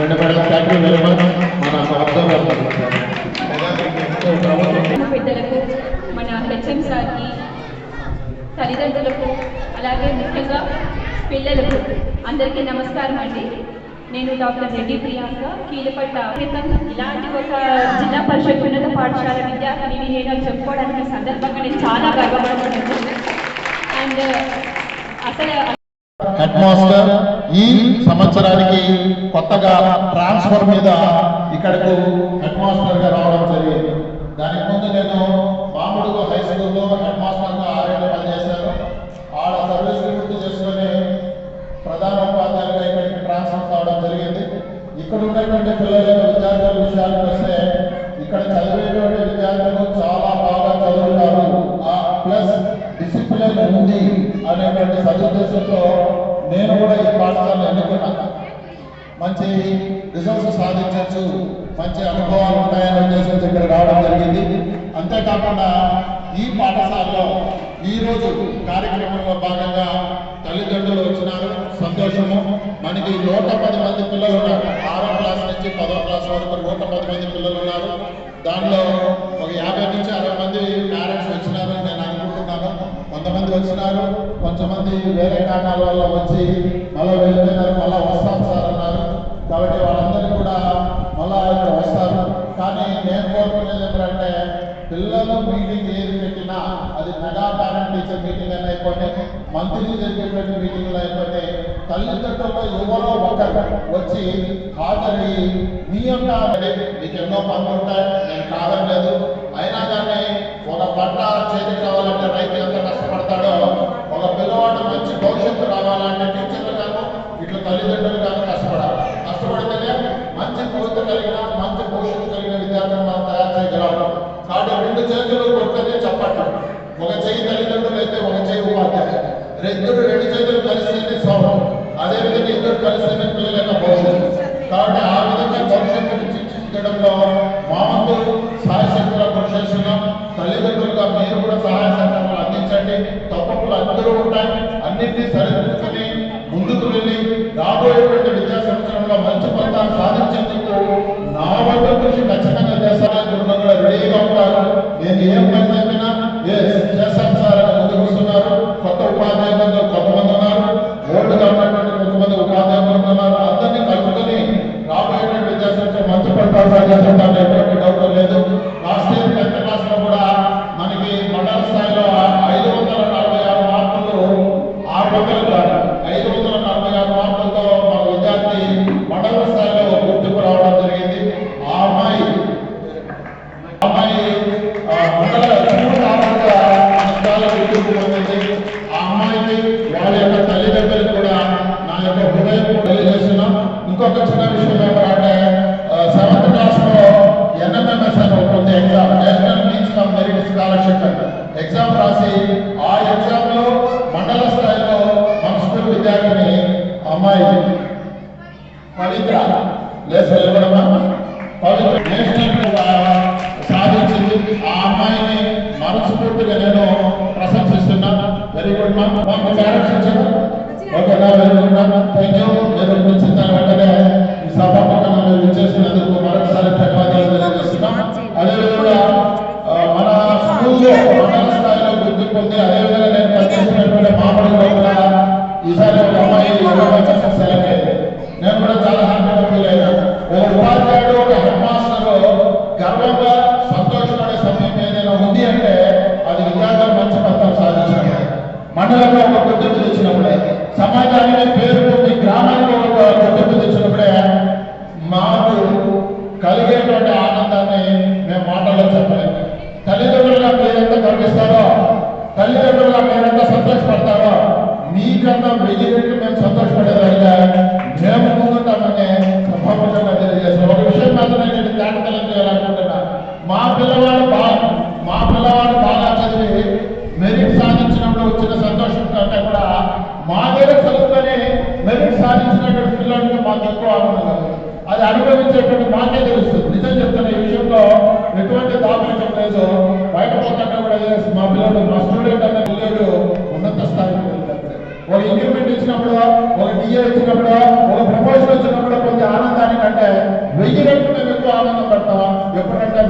రెండు మన పెద్దలకు మన హెచ్ఎం సార్కి తల్లిదండ్రులకు అలాగే ముఖ్యంగా పిల్లలకు అందరికీ నమస్కారం అండి. నేను డాక్టర్ రెడ్డి ప్రియాంక కీలపట్ట క్రితం ఇలాంటి ఒక జిల్లా పరిషత్ ఉన్నత పాఠశాల విద్యార్థిని నేను చెప్పుకోవడానికి సందర్భంగా నేను చాలా గర్వపడుతున్నాను. అండ్ అసలు మాస్టర్ ఈ సంవత్సరానికి కొత్తగా ట్రాన్స్ఫర్ మీద ఇక్కడకు హెడ్గా రావడం జరిగింది. దానికి ముందు నేను మామిడిగో హై స్కూల్లో హెడ్ మాస్టర్గా ఆరేళ్ళు పనిచేశాను. ఆడ సర్వీస్ పూర్తి చేసుకొని ప్రధాన ఉపాధ్యాయులుగా ఇక్కడికి ట్రాన్స్ఫర్ కావడం జరిగింది. ఇక్కడ ఉన్నటువంటి పిల్లల విద్యార్థుల విషయానికి వస్తే ఇక్కడ చదివేటువంటి విద్యార్థులు చాలా బాగా చదువుతారు. ఆ ప్లస్ డిసిప్లిన్ ఉంది అనేటువంటి సదుద్దేశంతో నేను కూడా ఈ పాఠశాలను ఎన్నుకున్నా. మంచి రిజల్ట్స్ సాధించవచ్చు మంచి అనుభవాలు ఉంటాయని ఉద్దేశంతో ఇక్కడ రావడం జరిగింది. అంతేకాకుండా ఈ పాఠశాలలో ఈ రోజు కార్యక్రమంలో భాగంగా తల్లిదండ్రులు వచ్చినారు. సంతోషము. మనకి నూట పది మంది పిల్లలు ఉన్నారు. ఆరో క్లాస్ నుంచి పదో క్లాస్ వరకు నూట పది మంది పిల్లలు ఉన్నారు. దానిలో ఒక యాభై నుంచి అరవై మంది పేరెంట్స్ వచ్చినారు. నేను కొంతమంది వచ్చినారు కొంతమంది వేరే కారణాల వల్ల వచ్చి మళ్ళీ వెళ్ళిపోయినారు మళ్ళీ వస్తాం సార్ అన్నారు. కాబట్టి వాళ్ళందరూ కూడా మళ్ళా ఇక్కడ వస్తారు. కానీ నేను కోరుకునేది ఏంటంటే పిల్లలు మీటింగ్ ఏది పెట్టినా అది మెగా పేరెంట్ టీచర్ మీటింగ్ అని అయిపోతే మంత్లీ జరిగేటువంటి మీటింగ్లు అయిపోతే తల్లిదండ్రుల్లో ఎవరో ఒకరు వచ్చి హాజరయ్యి మీ యొక్క మీకు ఎన్నో పనులు ఉంటాయి నేను కాదనలేదు అయినా కానీ ఒక పంట చేతికి రావాలంటే రైతు ఎంత కష్టపడతాడో ఒక పిల్లవాడు మంచి భవిష్యత్తు రావాలంటే టీచర్లు కాను ఇట్లా తల్లిదండ్రులు కాను కష్టపడాలి. కష్టపడితేనే మంచి కోరిక కలిగిన మంచి భవిష్యత్తు కలిగిన విద్యార్థులను మనం తయారు చేయగలం. కాబట్టి రెండు చేతులు కొడితేనే చెప్పట్లు. ఒక చెయ్యి తల్లిదండ్రులు అయితే ఒక చెయ్యి ఉపాధ్యాయులు. ఇద్దరు రెండు చేతులు కలిస్తేనే సౌరం అదేవిధంగా ఇద్దరు కలిస్తేనే పిల్లల భవిష్యత్తు. కాబట్టి ఆ విధంగా భవిష్యత్తు తీర్చిదిద్దడంలో ఇంకొక చిన్న విషయం ఏమంటే సెవెంత్ క్లాస్లో ఎన్ఎంఎంఎస్ అని exam national means merit scholarship exam రాసి ఆ ఎగ్జామ్లో మండల స్థాయిలో మన స్కూల్ విద్యార్థిని అమ్మాయి పవిత్ర లేదు పవిత్ర నేషనల్ సాధించింది ఆ అమ్మాయిని మనస్ఫూర్తిగా నేను ప్రశంసిస్తున్నా వెరీ గుడ్ మా పేరెంట్స్ ఇచ్చారు ఓకేనా very good thank you very good మీరు ఇచ్చేసినందుకు మా పిల్లలు మా స్టూడెంట్ అన్న పిల్లడు ఉన్నత స్థాయికి వెళ్ళాడు ఒక ఇంక్రిమెంట్ ఇచ్చినప్పుడు ఒక డిఏ ఇచ్చినప్పుడు ఒక ప్రమోషన్ వచ్చినప్పుడు కొంచెం ఆనందానికి అంటే వెయ్యి రెట్లు ఎక్కువ ఆనందం పడతావా? ఎప్పుడంటే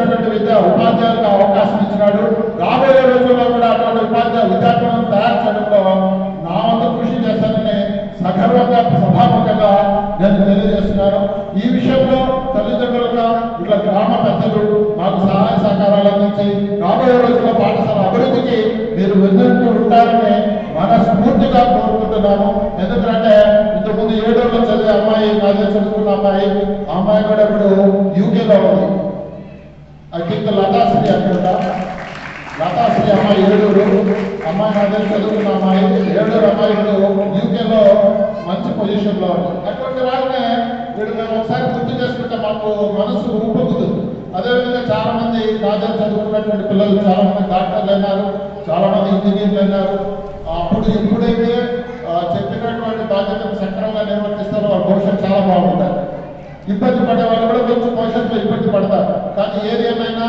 పనిచేస్తున్నటువంటి విద్య ఉపాధ్యాయులకు అవకాశం ఇచ్చినాడు. రాబోయే రోజుల్లో కూడా అటువంటి ఉపాధ్యాయ విద్యార్థులను తయారు చేయడంలో నా వంతు కృషి చేశానని సగర్వంగా సభాముఖంగా నేను తెలియజేస్తున్నాను. ఈ విషయంలో తల్లిదండ్రులుగా ఇట్లా గ్రామ పెద్దలు మాకు సహాయ సహకారాలు అందించి రాబోయే రోజుల్లో పాఠశాల అభివృద్ధికి మీరు వెన్నంటూ ఉంటారని మనస్ఫూర్తిగా కోరుకుంటున్నాను. ఎందుకంటే ఇంతకుముందు ఏడోలో చదివే అమ్మాయి నాదే చదువుకున్న అమ్మాయి ఆ అమ్మాయి కూడా ఇప్పుడు యూకేలో ఉంది. ఐ లతాశ్రీ అక్కడ. లతాశ్రీ అమ్మాయి ఏడూరు అమ్మాయి నా దగ్గర చదువుకున్న అమ్మాయి. ఏడూరు అమ్మాయి ఇప్పుడు యూకేలో మంచి పొజిషన్లో ఉంది. అటువంటి వాళ్ళనే వీడు మేము ఒకసారి గుర్తు చేసుకుంటే మాకు మనసు ఊపొందుతుంది అదేవిధంగా చాలా మంది నా దగ్గర చదువుకున్నటువంటి పిల్లలు చాలా మంది డాక్టర్లు అయినారు చాలా మంది ఇంజనీర్లు అయినారు అప్పుడు ఎప్పుడైతే చెప్పినటువంటి బాధ్యతను సక్రమంగా నిర్వర్తిస్తారో వాళ్ళ భవిష్యత్తు చాలా బాగుంటుంది. ఇబ్బంది పడే వాళ్ళు కూడా కొంచెం భవిష్యత్తులో ఇబ్బంది పడతారు. కానీ ఏది ఏమైనా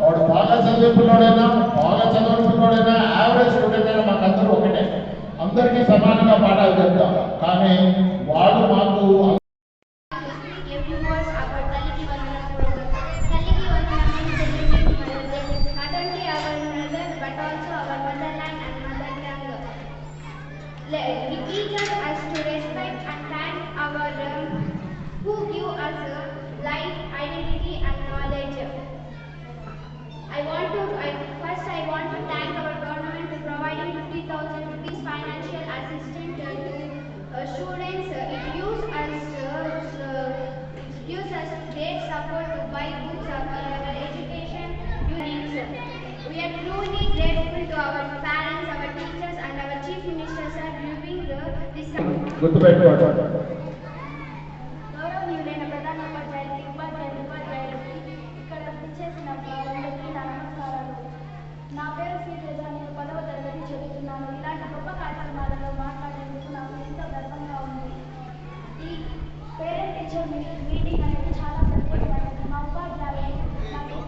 వాడు బాగా చదివే పిల్లోడైనా బాగా చదవని పిల్లోడైనా యావరేజ్ స్టూడెంట్ అయినా మాకు అందరూ ఒకటే. అందరికీ సమానంగా పాఠాలు చెప్తాం. కానీ వాడు మాకు వారందరికీ నా నమస్కారాలు. నా పేరు శ్రీ తేజ నేను పదవ తరగతి చదువుతున్నాను ఇలాంటి గొప్ప కార్యక్రమాలలో మాట్లాడేందుకు నాకు ఎంతో గర్వంగా ఉంది. ఈ పేరెంట్ టీచర్ మీటింగ్ మీటింగ్ అనేది చాలా ప్రత్యేకమైనది మా ఉపాధ్యాయులు నాకు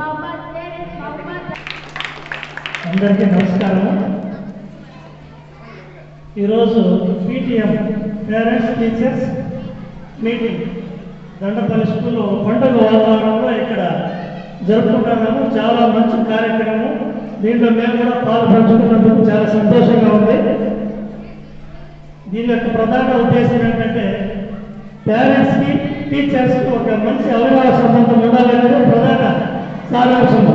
మా ఉపాధ్యాయులు మా ఉపాధ్యాయులు అందరికీ నమస్కారం. ఈరోజు PTM parents teachers meeting. Dandapalli స్కూల్లో పండుగ వాతావరణంలో ఇక్కడ జరుపుకుంటున్నాము చాలా మంచి కార్యక్రమం దీంట్లో మేము కూడా పాల్పంచుకున్నందుకు చాలా సంతోషంగా ఉంది. దీని యొక్క ప్రధాన ఉద్దేశం ఏంటంటే పేరెంట్స్కి టీచర్స్కి ఒక మంచి అవగాహన సంబంధం ఉండాలనేది ప్రధాన సారాంశం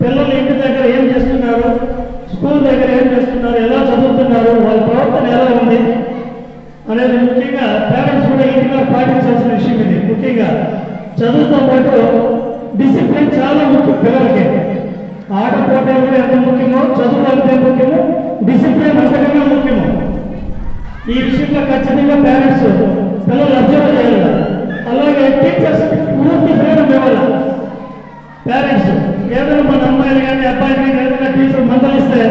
పిల్లలు ఇంటి దగ్గర ఏం చేస్తున్నారు? స్కూల్ దగ్గర ఏం చేస్తున్నారు? ఎలా చదువుతున్నారు? వాళ్ళ ప్రవర్తన ఎలా ఉంది? అనేది ముఖ్యంగా పేరెంట్స్ కూడా ఇంటిగా పాటించాల్సిన విషయం ఇది. ముఖ్యంగా చదువుతో పాటు డిసిప్లిన్ చాలా ముఖ్యం పిల్లలకి. ఆట పోటీలు ఎంత ముఖ్యమో చదువు అంతే ముఖ్యము డిసిప్లిన్ అంతకన్నా ముఖ్యము. ఈ విషయంలో ఖచ్చితంగా పేరెంట్స్ పిల్లలు అబ్జర్వ్ చేయాలి అలాగే టీచర్స్ పూర్తి ఫ్రీడమ్ ఇవ్వాలి పేరెంట్స్ ఏదైనా మన అమ్మాయిలు కానీ అబ్బాయిలు కానీ ఏదైనా టీచర్ మందలిస్తే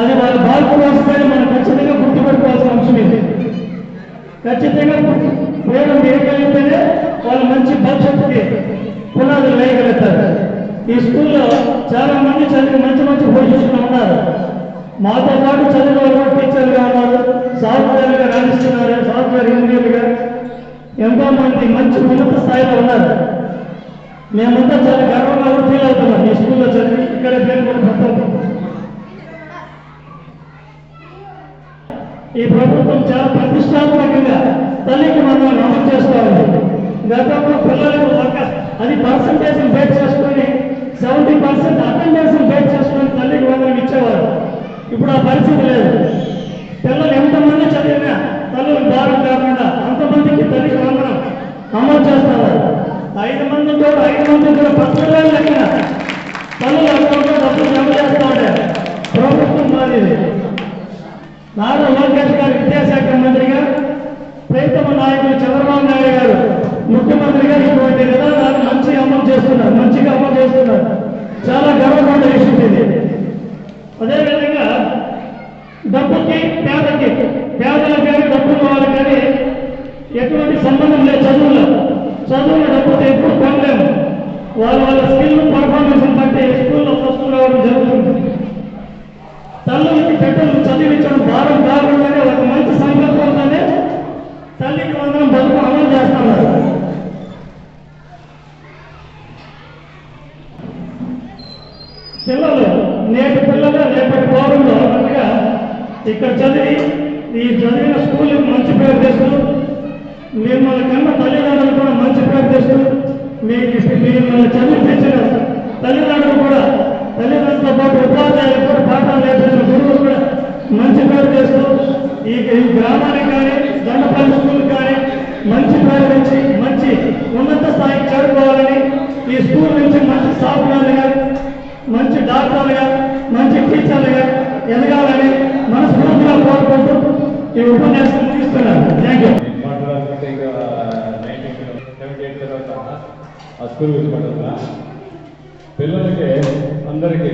అది వాళ్ళ బాధ్యత వస్తే మనం ఖచ్చితంగా గుర్తుపెట్టుకోవాల్సిన అంశం ఇది ఖచ్చితంగా ఫ్రీడమ్ వేయగలిగితేనే వాళ్ళు మంచి భవిష్యత్తుకి పునాదులు వేయగలుగుతారు ఈ స్కూల్లో చాలా మంది చదివి మంచి మంచి పొజిషన్లో ఉన్నారు మాతో పాటు చదివిన వాళ్ళు కూడా టీచర్గా ఉన్నారు సాఫ్ట్వేర్గా రాణిస్తున్నారు సాఫ్ట్వేర్ ఇంజనీర్లుగా ఉన్నటువంటి మంచి ఉన్నత స్థాయిలో ఉన్నారు. మేమంతా చాలా గర్వంగా కూడా ఫీల్ అవుతున్నాం. ఈ స్కూల్లో చదివి ఇక్కడ పేరు కూడా పెట్టాలి ఈ ప్రభుత్వం చాలా ప్రతిష్టాత్మకంగా తల్లికి మనం అమలు చేసుకోవాలి. గతంలో పిల్లలకు ఒక అది పర్సంటేజ్ బేట్ చేసుకొని సెవెంటీ పర్సెంట్ అటెండెన్స్ బేట్ చేసుకొని తల్లికి మనం ఇచ్చేవారు. ఇప్పుడు ఆ పరిస్థితి లేదు పిల్లలు ఎంతమంది చదివినా తల్లులకు భారం కాకుండా అంతమందికి తల్లికి వందనం అమలు చేస్తున్నారు ఐదు మంది కూడా ఐదు మంది కూడా పత్రికలు లెక్కన తల్లులు అకౌంట్లో డబ్బులు జమ చేస్తూ ఉంటారు ప్రభుత్వం మాది నారా లోకేష్ గారు విద్యాశాఖ మంత్రిగా ప్రీతమ నాయకులు చంద్రబాబు నాయుడు గారు ముఖ్యమంత్రిగా ఇటువంటి విధానాలు మంచి అమలు చేస్తున్నారు మంచిగా అమలు చేస్తున్నారు చాలా గర్వపడే విషయం ఇది అదేవిధంగా డబ్బుకి పేదకి పేదలకు కానీ డబ్బున్న వాళ్ళకి కానీ ఎటువంటి సంబంధం లేదు చదువులో వాళ్ళ వాళ్ళ స్కిల్ పర్ఫార్మెన్స్ బట్టి స్కూల్లో ఫస్ట్ రావడం జరుగుతుంది తల్లులకి బిడ్డలు చదివించడం భారం కాకుండానే ఒక మంచి సంకల్పంతోనే తల్లికి వందనం బతుకు అమలు చేస్తున్నారు పిల్లలు నేటి పిల్లలు రేపటి పౌరులు అన్నట్టుగా ఇక్కడ చదివి ఈ చదివిన స్కూల్ మంచి పేరు తెస్తూ మిమ్మల్ని కన్న తల్లిదండ్రులు కూడా మంచి పేరు తెస్తూ మీకు మిమ్మల్ని చదివించిన తల్లిదండ్రులు కూడా తల్లిదండ్రులతో పాటు ఉపాధ్యాయులు కూడా పాఠాలు నేర్పించిన గురువులు కూడా మంచి పేరు తెస్తూ ఈ ఈ గ్రామానికి కానీ దండపల్లి స్కూల్ కానీ మంచి పేరు తెచ్చి మంచి ఉన్నత స్థాయికి చేరుకోవాలని ఈ స్కూల్ నుంచి మంచి సాఫ్ట్వేర్లుగా మంచి డాక్టర్లుగా మంచి టీచర్లుగా ఎదగాలని మనస్ఫూర్తిగా కోరుకుంటూ ఈ ఉపన్యాసం ముగిస్తున్నాను థ్యాంక్ యూ మాట్లాడాలంటే ఇంకా నైన్టీన్ సెవెంటీ ఎయిట్ తర్వాత ఆ స్కూల్ గురించి మాట్లాడుతున్నా పిల్లలకి అందరికీ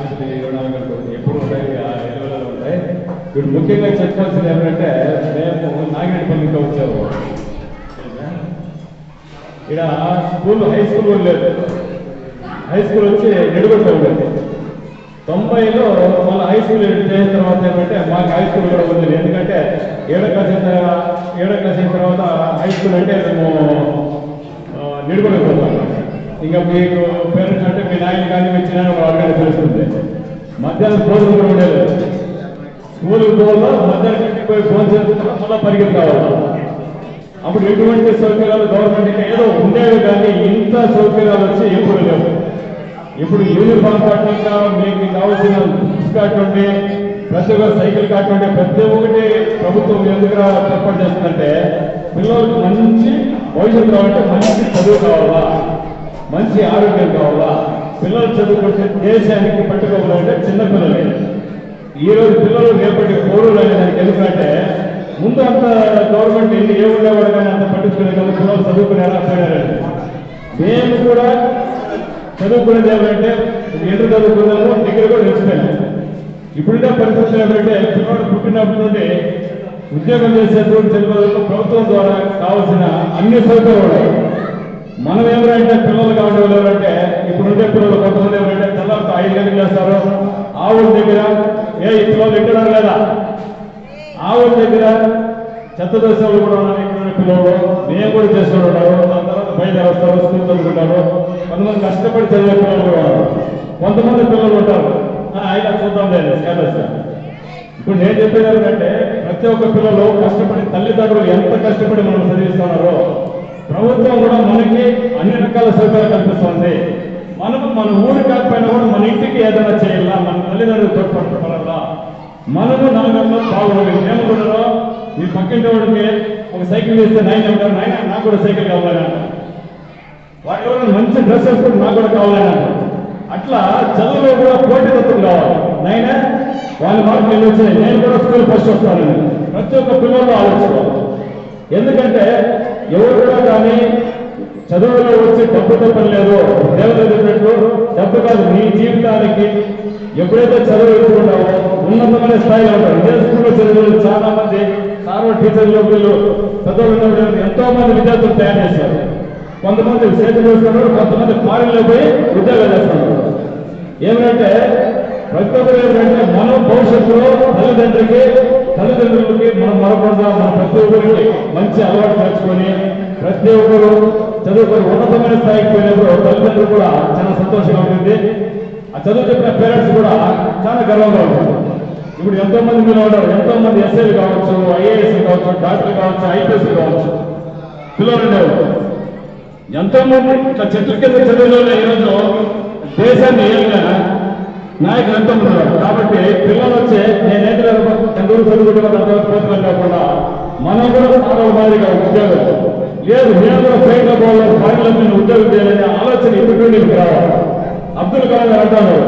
మా యొక్క ఆశీస్సులు ఎప్పుడు ఉంటాయి ఆ ఎరువులలో ఉంటాయి. ఇప్పుడు ముఖ్యంగా చెప్పాల్సింది ఏమంటే మేము నాగిరెడ్డిపల్లి ఇంకా వచ్చాము ఇక్కడ స్కూల్ హై స్కూల్ లేదు. హై స్కూల్ వచ్చి నెడుగొట్ట ఉండేది తొంభైలో మళ్ళీ హై స్కూల్ చేసిన తర్వాత ఏమంటే మాకు హై స్కూల్ కూడా ఉంది. ఎందుకంటే ఏడో క్లాస్ అయిన ఏడో క్లాస్ అయిన తర్వాత హై స్కూల్ అంటే మేము నిడుకోలేకపోతాం ఇంకా మీకు పేరెంట్స్ అంటే నాయన కానీ వచ్చినా ఒక వాళ్ళని తెలుస్తుంది మధ్యాహ్నం భోజనం కూడా ఉండేది. స్కూల్కి పోవాలా మధ్యాహ్నం ఇంటికి పోయి ఫోన్ చేసుకుంటాం మళ్ళీ పరిగెత్తి కావాలి అప్పుడు ఎటువంటి సౌకర్యాలు గవర్నమెంట్ ఏదో ఉండేవి కానీ ఇంత సౌకర్యాలు వచ్చి ఎప్పుడు లేవు. ఇప్పుడు యూనిఫామ్ కాకుండా మీకు కావాల్సిన బుక్స్ కాటువంటి ప్రతి ఒక్క సైకిల్ కాకుండా ప్రతి ఒక్కటి ప్రభుత్వం ఎందుకు ఏర్పాటు చేస్తుందంటే పిల్లలకు మంచి భవిష్యత్తు కావాలంటే మంచి చదువు కావాలా? మంచి ఆరోగ్యం కావాలా? పిల్లలు చదువుకుంటే దేశానికి పట్టుకోవాలంటే చిన్న పిల్లలే. ఈ పిల్లలు రేపటి పౌరులు అనే దానికి ఎందుకంటే ముందు అంత గవర్నమెంట్ ఎన్ని ఏ ఉండేవాడు కానీ అంత పట్టించుకునే కదా పిల్లలు చదువుకునేలా పోయారండి మేము కూడా చదువుకునేది ఏమంటే ఇంటర్ చదువుకున్నాము డిగ్రీ కూడా నిలిచిపోయాము ఇప్పుడున్న పరిస్థితులు ఏమంటే పిల్లలు పుట్టినప్పటి నుండి ఉద్యోగం చేసేటువంటి చదువులకు ప్రభుత్వం ద్వారా కావాల్సిన అన్ని సౌకర్యాలు ఉన్నాయి. మనం ఏమంటే పిల్లలు కావడం ఎవరంటే ఇప్పుడు ఉండే పిల్లలు కొంతమంది ఏమంటే తెల్లారితో ఐదు గంటలు చేస్తారు ఆవుల దగ్గర? ఏ ఇంట్లో పిల్లలు లేదా? ఆవుల దగ్గర చెత్త దోశలు కూడా ఉన్నాయి పిల్లలు మేము కూడా చేసుకుని ఉంటారు దాని తర్వాత బయలుదేరి వస్తారు స్కూల్ చదువుకుంటారు. కొంతమంది కష్టపడి చదివే పిల్లలు కూడా కొంతమంది పిల్లలు ఉంటారు. "ఆ, అయినా చూద్దాం లేదు స్కాలర్స్ ఇప్పుడు నేను చెప్పేది ఏంటంటే ప్రతి ఒక్క పిల్లలు కష్టపడి తల్లిదండ్రులు ఎంత కష్టపడి మనం చదివిస్తున్నారో ప్రభుత్వం కూడా మనకి అన్ని రకాల సౌకర్యాలు కల్పిస్తుంది. మనము మన ఊరు కాకపోయినా కూడా మన ఇంటికి ఏదైనా చేయాలా మన తల్లిదండ్రులు తోడ్పడాలా మనము నలుగురిలో పాల్గొనాలి మేము కూడా ఈ పక్కింటి వాడికి ఒక సైకిల్ వేస్తే నాయన ఉంటారు నాయన నాకు కూడా సైకిల్ కావాలని అంటారు. వాటి ఎవరైనా మంచి డ్రెస్ వేసుకుంటే నాకు కూడా కావాలని అంటారు. అట్లా చదువులో కూడా పోటీతత్వం కావాలి నాయన వాళ్ళ మార్కులు ఎన్ని వచ్చాయి నేను కూడా స్కూల్ ఫస్ట్ వస్తానని ప్రతి ఒక్క పిల్లలు ఆలోచించాలి ఎందుకంటే ఎవరు కూడా కానీ చదువులో వచ్చి డబ్బు తప్పలేదు దేవత చెప్పినట్లు డబ్బు కాదు నీ జీవితానికి ఎప్పుడైతే చదువు ఎదుర్కొంటావో ఉన్నతమైన స్థాయిలో ఉంటారు. ఇదే స్కూల్లో చదువులు చాలా మంది సార్వ టీచర్లు వీళ్ళు చదువులు ఎంతో మంది విద్యార్థులు తయారు చేశారు. కొంతమంది చేతులు చేస్తున్నారు కొంతమంది ఫారిన్లో పోయి ఉద్యోగాలు చేస్తున్నారు. ఏమిటంటే ప్రతి ఒక్కరు ఏంటంటే మనం భవిష్యత్తులో తల్లిదండ్రులకి తల్లిదండ్రులకి మనం మరొకరుగా మన ప్రతి ఒక్కరికి మంచి అలవాటు నేర్చుకొని ప్రతి ఒక్కరు చదువుకొని ఉన్నతమైన స్థాయికి పోయినప్పుడు తల్లిదండ్రులు కూడా చాలా సంతోషంగా ఉంటుంది. ఆ చదువు చెప్పిన పేరెంట్స్ కూడా చాలా గర్వంగా ఉంటుంది ఇప్పుడు ఎంతో మంది మీరు ఉన్నారు ఎంతో మంది ఎస్ఐలు కావచ్చు ఐఏఎస్ కావచ్చు డాక్టర్లు కావచ్చు ఐపీఎస్ కావచ్చు. పిల్లలు ఉండేవారు. ఎంతో మంది ఇట్లా చెట్ల కింద చదివిన ఈరోజు దేశాన్ని ఏలిన నాయకులు ఎంతో మంది ఉన్నారు. కాబట్టి పిల్లలు వచ్చే నేనైతే చంద్రుడు చదువుకుంటున్న పోతున్నాను కాకుండా మనం కూడా సారవ మాదిరిగా ఉద్యోగం లేదు నేను కూడా ఫ్లైట్లో పోవాలి ఫారిన్లో నేను ఉద్యోగం చేయాలనే ఆలోచన ఇప్పుడు నుండి రావాలి అబ్దుల్ కలాం గారు అంటారు.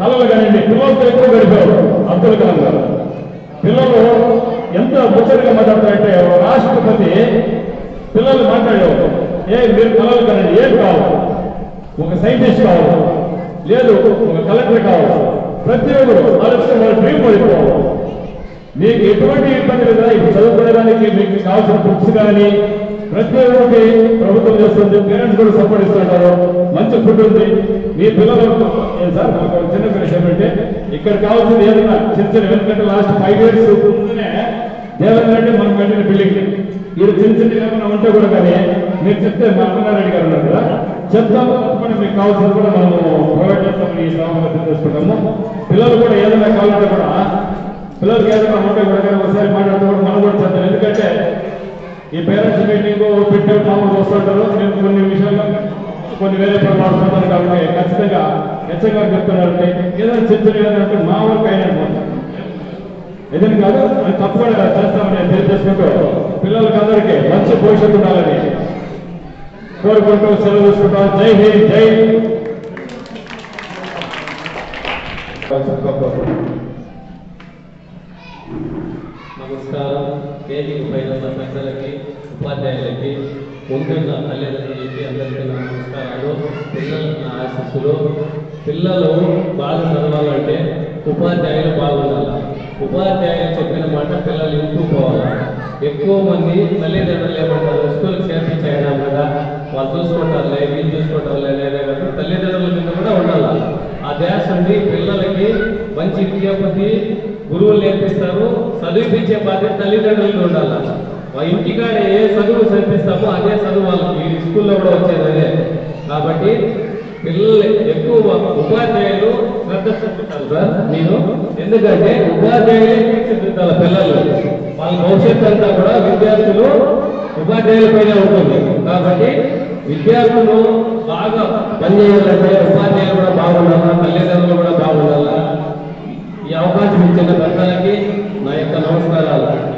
కళలు కానీ పిల్లలతో ఎక్కువ గడిపారు. అబ్దుల్ కలాం గారు. పిల్లలు ఎంత ముచ్చటగా మాట్లాడతారంటే రాష్ట్రపతి పిల్లలు మాట్లాడేవారు. ఏ మీరు కలలు కనండి ఏం కావాలి ఒక సైంటిస్ట్ కావాలి లేదు ఒక కలెక్టర్ కావాలి ప్రతి ఒక్కరు ఆలోచన వాళ్ళ డ్రీమ్ పడిపోవాలి మీకు ఎటువంటి ఇబ్బంది లేదా? ఇప్పుడు చదువుకోవడానికి మీకు కావాల్సిన బుక్స్ కానీ ప్రతి ఒక్కటి ప్రభుత్వం చేస్తుంది పేరెంట్స్ కూడా సపోర్ట్ ఇస్తుంటారు. మంచి ఫుడ్ ఉంది. మీ పిల్లలు ఏం సార్ మాకు చిన్న విషయం అంటే ఇక్కడ కావాల్సింది ఏదైనా చిన్న చిన్న ఎందుకంటే లాస్ట్ ఫైవ్ ఇయర్స్ ముందునే దేవేంద్ర మనం కట్టిన బిల్డింగ్ ఇది చిన్న చిన్న ఏమైనా ఉంటే కూడా కానీ మీరు చెప్తే మా అన్నగారెడ్డి గారు ఉన్నారు కదా చెప్తాము తప్పకుండా మీకు కావాల్సింది కూడా మనము ప్రొవైడ్ చేస్తామని ఈ సభలో తెలుసుకుంటాము పిల్లలు కూడా ఏదైనా కావాలంటే కూడా పిల్లలకి ఏదైనా ఉంటే కూడా కానీ ఒకసారి మాట్లాడితే కూడా మనం కూడా చెప్తాం. ఎందుకంటే ఈ పేరెంట్స్ మీటింగ్ పెట్టే మామూలు వస్తుంటారు నేను కొన్ని విషయాలు కొన్ని వేరే పనులు ఆడుతుంటాను కాబట్టి ఖచ్చితంగా హెచ్చగా చెప్తున్నారు ఏదైనా చెప్తున్నారంటే మా వరకు అయినట్టు ఏదైనా కాదు అది తప్పకుండా చేస్తామని తెలియజేసుకుంటూ పిల్లలకి అందరికీ మంచి భవిష్యత్తు ఉండాలని కోరుకుంటూ సెలవు తీసుకుంటాం. జై హింద్ జై నమస్కారం. వేదిక పైన ఉన్న పెద్దలకి ఉపాధ్యాయులకి ముందున్న తల్లిదండ్రులకి అందరికీ నా నమస్కారాలు. పిల్లలకి నా ఆశీస్సులు. పిల్లలు బాగా చదవాలంటే ఉపాధ్యాయులు బాగుండాలి? ఉపాధ్యాయులు చెప్పిన మాట పిల్లలు ఇంటూ పోవాలి ఎక్కువ మంది తల్లిదండ్రులు ఏమంటారు? స్కూల్కి చేర్పించేయడం కదా. వాళ్ళు చూసుకుంటారులే వీళ్ళు చూసుకుంటారులే లేదా కదా. తల్లిదండ్రుల మీద కూడా ఉండాలి? ఆ ధ్యాస పిల్లలకి మంచి విద్యాపతి గురువులు నేర్పిస్తారు. చదివిపించే బాధ్యత తల్లిదండ్రులకు ఉండాలి. మా ఇంటికాడ ఏ చదువు చదివిస్తామో అదే చదువు వాళ్ళకి. ఈ స్కూల్లో కూడా వచ్చేది అదే. కాబట్టి పిల్లలు ఎక్కువ ఉపాధ్యాయులు శ్రద్ధ చూపించాలి సార్ నేను ఎందుకంటే ఉపాధ్యాయులే తీర్చిదిద్దాలి పిల్లలు? వాళ్ళ భవిష్యత్తు అంతా కూడా విద్యార్థులు ఉపాధ్యాయులపైనే ఉంటుంది. కాబట్టి విద్యార్థులు బాగా పనిచేయాలంటే ఉపాధ్యాయులు కూడా బాగుండాలా తల్లిదండ్రులు కూడా బాగుండాలా? ఈ అవకాశం ఇచ్చిన పెద్దలకి నా యొక్క నమస్కారాలు